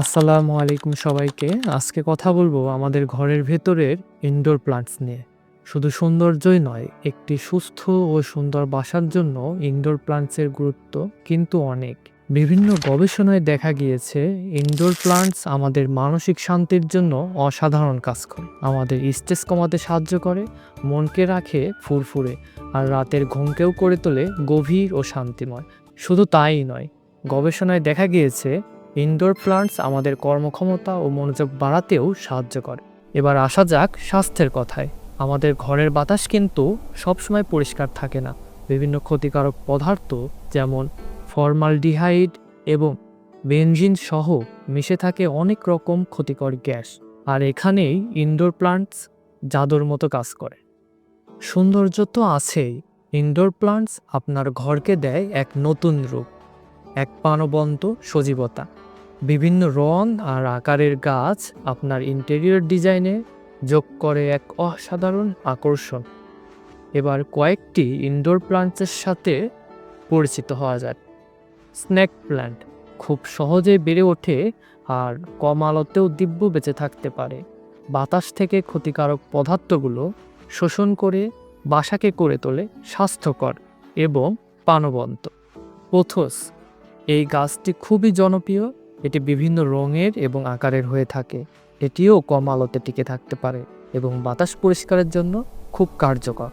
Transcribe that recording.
আসসালামু আলাইকুম সবাইকে। আজকে কথা বলব আমাদের ঘরের ভেতরের ইনডোর প্লান্টস নিয়ে। শুধু সৌন্দর্যই নয়, একটি সুস্থ ও সুন্দর বাসার জন্য ইনডোর প্লান্টসের গুরুত্ব কিন্তু অনেক। বিভিন্ন গবেষণায় দেখা গিয়েছে ইনডোর প্লান্টস আমাদের মানসিক শান্তির জন্য অসাধারণ কাজ করে। আমাদের স্ট্রেস কমাতে সাহায্য করে, মনকে রাখে ফুরফুরে, আর রাতের ঘুমকেও করে তোলে গভীর ও শান্তিময়। শুধু তাই নয়, গবেষণায় দেখা গিয়েছে ইনডোর প্লান্টস আমাদের কর্মক্ষমতা ও মনোযোগ বাড়াতেও সাহায্য করে। এবার আসা যাক স্বাস্থ্যের কথায়। আমাদের ঘরের বাতাস কিন্তু সবসময় পরিষ্কার থাকে না। বিভিন্ন ক্ষতিকারক পদার্থ যেমন ফর্মালডিহাইড এবং বেনজিন সহ মিশে থাকে অনেক রকম ক্ষতিকর গ্যাস। আর এখানেই ইনডোর প্লান্টস জাদুর মতো কাজ করে। সৌন্দর্য তো আছেই। ইনডোর প্লান্টস আপনার ঘরকে দেয় এক নতুন রূপ, এক প্রাণবন্ত সজীবতা। বিভিন্ন রং আর আকারের গাছ আপনার ইন্টেরিয়র ডিজাইনে যোগ করে এক অসাধারণ আকর্ষণ। এবার কয়েকটি ইনডোর প্লান্টসের সাথে পরিচিত হওয়া যায় স্নেক প্ল্যান্ট খুব সহজে বেড়ে ওঠে আর কম আলোতেও দিব্য বেঁচে থাকতে পারে। বাতাস থেকে ক্ষতিকারক পদার্থগুলো শোষণ করে বাসাকে করে তোলে স্বাস্থ্যকর এবং প্রাণবন্ত। পোথোস এই গাছটি খুবই জনপ্রিয় এটি বিভিন্ন রঙের এবং আকারের হয়ে থাকে। এটিও কম আলোতে টিকে থাকতে পারে এবং বাতাস পরিষ্কারের জন্য খুব কার্যকর।